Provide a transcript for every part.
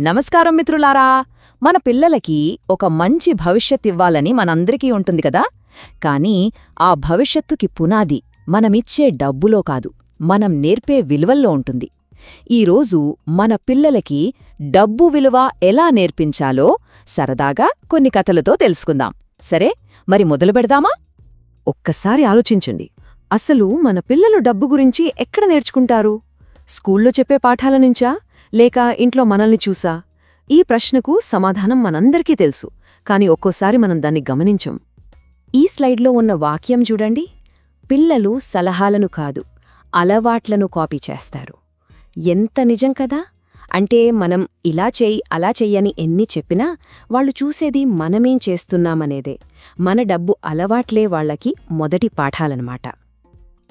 నమస్కారం మిత్రులారా. మన పిల్లలకి ఒక మంచి భవిష్యత్ ఇవ్వాలని మనందరికీ ఉంటుంది కదా? కానీ ఆ భవిష్యత్తుకి పునాది మనమిచ్చే డబ్బులో కాదు మనం నేర్పే విలువల్లో ఉంటుంది. ఈరోజు మన పిల్లలకి డబ్బు విలువ ఎలా నేర్పించాలో సరదాగా కొన్ని కథలతో తెలుసుకుందాం. సరే మరి మొదలు పెడదామా? ఒక్కసారి ఆలోచించండి. అసలు మన పిల్లలు డబ్బు గురించి ఎక్కడ నేర్చుకుంటారు? స్కూల్లో చెప్పే పాఠాల నుంచా? లేక ఇంట్లో మనల్ని చూసా? ఈ ప్రశ్నకు సమాధానం మనందరికీ తెలుసు కాని ఒక్కోసారి మనం దాన్ని గమనించం. ఈ స్లైడ్లో ఉన్న వాక్యం చూడండి. పిల్లలు సలహాలను కాదు అలవాట్లను కాపీ చేస్తారు. ఎంత నిజం కదా? అంటే మనం ఇలా చెయ్యి అలా చెయ్యని ఎన్ని చెప్పినా వాళ్ళు చూసేది మనమేం చేస్తున్నామనేదే. మన డబ్బు అలవాట్లే వాళ్ళకి మొదటి పాఠాలన్నమాట.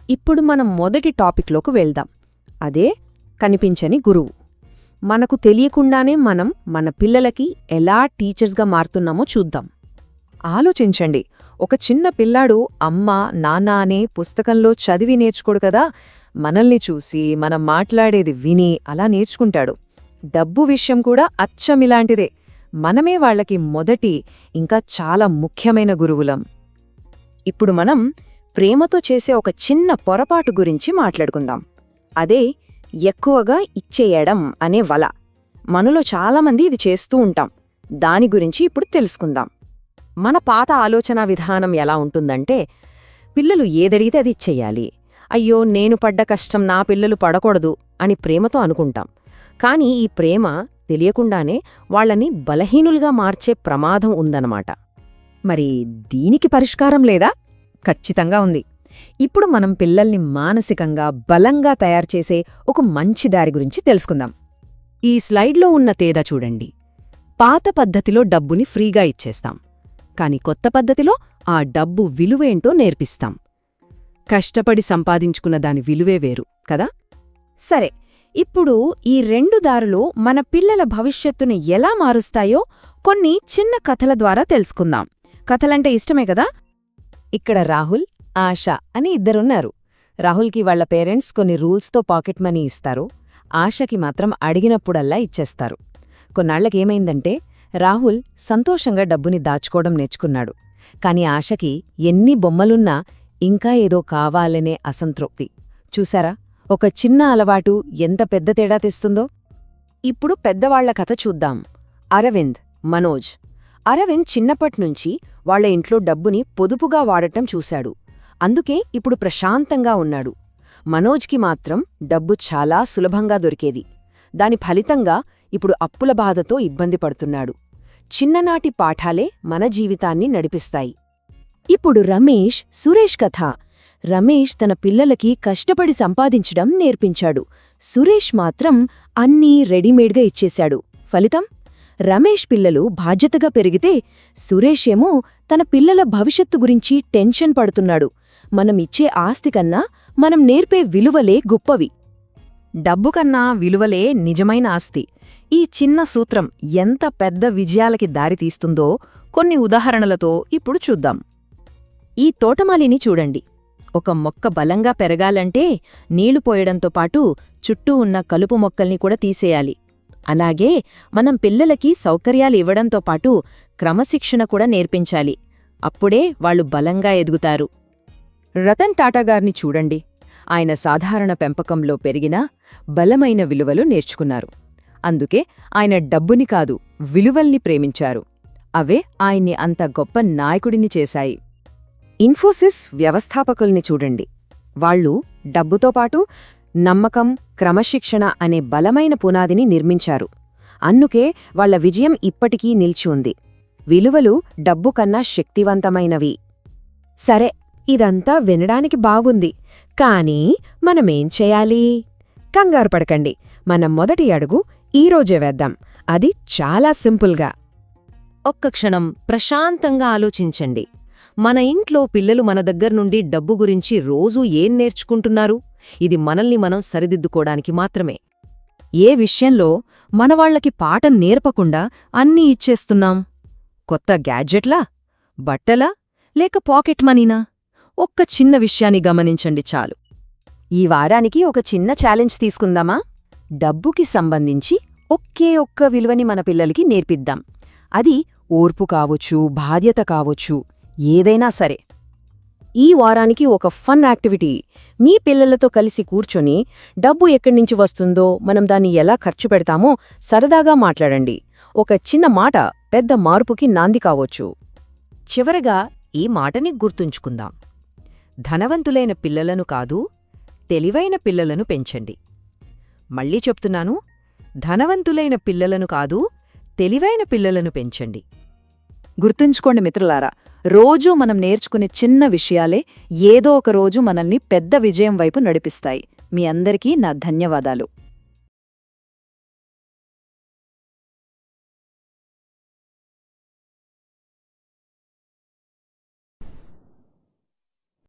ఇప్పుడు మనం మొదటి టాపిక్లోకి వెళ్దాం. అదే కనిపించని గురువు. మనకు తెలియకుండానే మనం మన పిల్లలకి ఎలా టీచర్స్గా మారుతున్నామో చూద్దాం. ఆలోచించండి. ఒక చిన్న పిల్లాడు అమ్మ నాన్న అనే పుస్తకంలో చదివి నేర్చుకోడు కదా. మనల్ని చూసి మనం మాట్లాడేది విని అలా నేర్చుకుంటాడు. డబ్బు విషయం కూడా అచ్చమిలాంటిదే మనమే వాళ్ళకి మొదటి ఇంకా చాలా ముఖ్యమైన గురువులం. ఇప్పుడు మనం ప్రేమతో చేసే ఒక చిన్న పొరపాటు గురించి మాట్లాడుకుందాం. అదే ఎక్కువగా ఇచ్చేయడం అనే వల. మనలో చాలామంది ఇది చేస్తూ ఉంటాం. దాని గురించి ఇప్పుడు తెలుసుకుందాం. మన పాత ఆలోచన విధానం ఎలా ఉంటుందంటే పిల్లలు ఏదడిగితే అది ఇచ్చేయాలి. అయ్యో నేను పడ్డ కష్టం నా పిల్లలు పడకూడదు అని ప్రేమతో అనుకుంటాం. కానీ ఈ ప్రేమ తెలియకుండానే వాళ్ళని బలహీనులుగా మార్చే ప్రమాదం ఉందన్నమాట. మరి దీనికి పరిష్కారం లేదా? ఖచ్చితంగా ఉంది. ఇప్పుడు మనం పిల్లల్ని మానసికంగా బలంగా తయారుచేసే ఒక మంచి దారి గురించి తెలుసుకుందాం. ఈ స్లైడ్లో ఉన్న తేద చూడండి. పాత పద్ధతిలో డబ్బుని ఫ్రీగా ఇచ్చేస్తాం. కాని కొత్త పద్ధతిలో ఆ డబ్బు విలువేంటో నేర్పిస్తాం. కష్టపడి సంపాదించుకున్న దాని విలువే వేరు కదా? సరే ఇప్పుడు ఈ రెండు దారులు మన పిల్లల భవిష్యత్తుని ఎలా మారుస్తాయో కొన్ని చిన్న కథల ద్వారా తెలుసుకుందాం. కథలంటే ఇష్టమే కదా? ఇక్కడ రాహుల్ ఆశ అని ఇద్దరున్నారు. రాహుల్కి వాళ్ళ పేరెంట్స్ కొన్ని రూల్స్తో పాకెట్ మనీ ఇస్తారు. ఆశకి మాత్రం అడిగినప్పుడల్లా ఇచ్చేస్తారు. కొన్నాళ్ళకేమైందంటే రాహుల్ సంతోషంగా డబ్బుని దాచుకోవడం నేర్చుకున్నాడు. కాని ఆశకి ఎన్ని బొమ్మలున్నా ఇంకా ఏదో కావాలనే అసంతృప్తి. చూసారా ఒక చిన్న అలవాటు ఎంత పెద్ద తేడా తెస్తుందో? ఇప్పుడు పెద్దవాళ్ళ కథ చూద్దాం. అరవింద్ మనోజ్. అరవింద్ చిన్నప్పట్నుంచి వాళ్ళ ఇంట్లో డబ్బుని పొదుపుగా వాడటం చూశాడు. అందుకే ఇప్పుడు ప్రశాంతంగా ఉన్నాడు. మనోజ్కి మాత్రం డబ్బు చాలా సులభంగా దొరికేది. దాని ఫలితంగా ఇప్పుడు అప్పుల బాధతో ఇబ్బంది పడుతున్నాడు. చిన్ననాటి పాఠాలే మన జీవితాన్ని నడిపిస్తాయి. ఇప్పుడు రమేష్ సురేష్ కథ. రమేష్ తన పిల్లలకి కష్టపడి సంపాదించడం నేర్పించాడు. సురేష్ మాత్రం అన్నీ రెడీమేడ్గా ఇచ్చేశాడు. ఫలితం? రమేష్ పిల్లలు బాధ్యతగా పెరిగితే సురేష్ ఏమో తన పిల్లల భవిష్యత్తు గురించి టెన్షన్ పడుతున్నాడు. మనం ఇచ్చే ఆస్తి కన్నా మనం నేర్పే విలువలే గొప్పవి. డబ్బు కన్నా విలువలే నిజమైన ఆస్తి. ఈ చిన్న సూత్రం ఎంత పెద్ద విజయాలకి దారితీస్తుందో కొన్ని ఉదాహరణలతో ఇప్పుడు చూద్దాం. ఈ తోటమాలిని చూడండి. ఒక మొక్క బలంగా పెరగాలంటే నీళ్ళు పోయడంతో పాటు చుట్టూ ఉన్న కలుపు మొక్కల్ని కూడా తీసేయాలి. అలాగే మనం పిల్లలకి సౌకర్యాలు ఇవ్వడంతో పాటు క్రమశిక్షణ కూడా నేర్పించాలి. అప్పుడే వాళ్ళు బలంగా ఎదుగుతారు. రతన్ టాటా గారిని చూడండి. ఆయన సాధారణ పెంపకంలో పెరిగినా బలమైన విలువలు నేర్చుకున్నారు. అందుకే ఆయన డబ్బుని కాదు విలువల్ని ప్రేమించారు. అవే ఆయన్ని అంత గొప్ప నాయకుడిని చేశాయి. ఇన్ఫోసిస్ వ్యవస్థాపకుల్ని చూడండి. వాళ్ళు డబ్బుతో పాటు నమ్మకం క్రమశిక్షణ అనే బలమైన పునాదిని నిర్మించారు. అందుకే వాళ్ళ విజయం ఇప్పటికీ నిల్చి ఉంది. విలువలు డబ్బు కన్నా శక్తివంతమైనవి. సరే ఇదంతా వినడానికి బాగుంది. కానీ మనమేం చేయాలి? కంగారు పడకండి. మన మొదటి అడుగు ఈరోజే వేద్దాం. అది చాలా సింపుల్గా. ఒక్క క్షణం ప్రశాంతంగా ఆలోచించండి. మన ఇంట్లో పిల్లలు మన దగ్గర్నుండి డబ్బు గురించి రోజూ ఏం నేర్చుకుంటున్నారు? ఇది మనల్ని మనం సరిదిద్దుకోడానికి మాత్రమే. ఏ విషయంలో మనవాళ్ళకి పాఠం నేర్పకుండా అన్నీ ఇచ్చేస్తున్నాం? కొత్త గ్యాడ్జెట్లా? బట్టలా? లేక పాకెట్ మనీనా? ఒక్క చిన్న విషయాన్ని గమనించండి చాలు. ఈ వారానికి ఒక చిన్న ఛాలెంజ్ తీసుకుందామా? డబ్బుకి సంబంధించి ఒకే ఒక్క విలువని మన పిల్లలకి నేర్పిద్దాం. అది ఓర్పు కావచ్చు బాధ్యత కావచ్చు ఏదైనా సరే. ఈ వారానికి ఒక ఫన్ యాక్టివిటీ. మీ పిల్లలతో కలిసి కూర్చొని డబ్బు ఎక్కడి నుంచి వస్తుందో మనం దాన్ని ఎలా ఖర్చు పెడతామో సరదాగా మాట్లాడండి. ఒక చిన్న మాట పెద్ద మార్పుకి నాంది కావచ్చు. చివరగా ఈ మాటని గుర్తుంచుకుందాం. ధనవంతులైన పిల్లలను కాదు తెలివైన పిల్లలను పెంచండి. మళ్ళీ చెప్తున్నాను ధనవంతులైన పిల్లలను కాదు తెలివైన పిల్లలను పెంచండి. గుర్తుంచుకోండి మిత్రులారా రోజూ మనం నేర్చుకునే చిన్న విషయాలే ఏదో ఒక రోజు మనల్ని పెద్ద విజయం వైపు నడిపిస్తాయి. మీ అందరికీ నా ధన్యవాదాలు.